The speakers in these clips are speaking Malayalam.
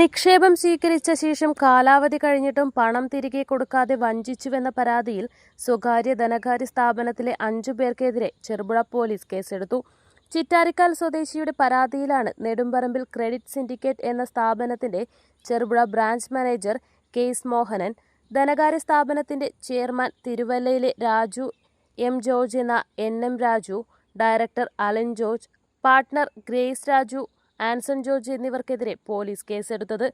നിക്ഷേപം സ്വീകരിച്ച ശേഷം കാലാവധി കഴിഞ്ഞിട്ടും പണം തിരികെ കൊടുക്കാതെ വഞ്ചിച്ചുവെന്ന പരാതിയിൽ സ്വകാര്യ ധനകാര്യ സ്ഥാപനത്തിലെ അഞ്ചു പേർക്കെതിരെ ചെറുപുഴ പോലീസ് കേസെടുത്തു. ചിറ്റാരിക്കാൽ സ്വദേശിയുടെ പരാതിയിലാണ് നെടുമ്പറമ്പിൽ ക്രെഡിറ്റ് സിൻഡിക്കേറ്റ് എന്ന സ്ഥാപനത്തിന്റെ Cherupuzha branch manager K S Mohanan ധനകാര്യ സ്ഥാപനത്തിന്റെ ചെയർമാൻ തിരുവല്ലയിലെ രാജു എം ജോർജ് എന്ന N M Raju director Alan George partner Grace Raju Anson George എന്നിവർക്കെതിരെ police കേസെടുത്തത്.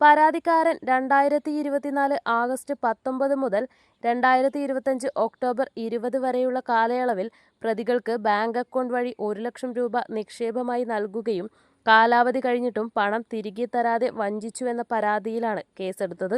പരാതിക്കാരൻ രണ്ടായിരത്തി ഇരുപത്തിനാല് ആഗസ്റ്റ് പത്തൊമ്പത് മുതൽ രണ്ടായിരത്തി ഇരുപത്തഞ്ച് ഒക്ടോബർ ഇരുപത് വരെയുള്ള കാലയളവിൽ പ്രതികൾക്ക് ബാങ്ക് അക്കൗണ്ട് വഴി ഒരു ലക്ഷം രൂപ നിക്ഷേപമായി നൽകുകയും കാലാവധി കഴിഞ്ഞിട്ടും പണം തിരികെ തരാതെ വഞ്ചിച്ചുവെന്ന പരാതിയിലാണ് കേസെടുത്തത്.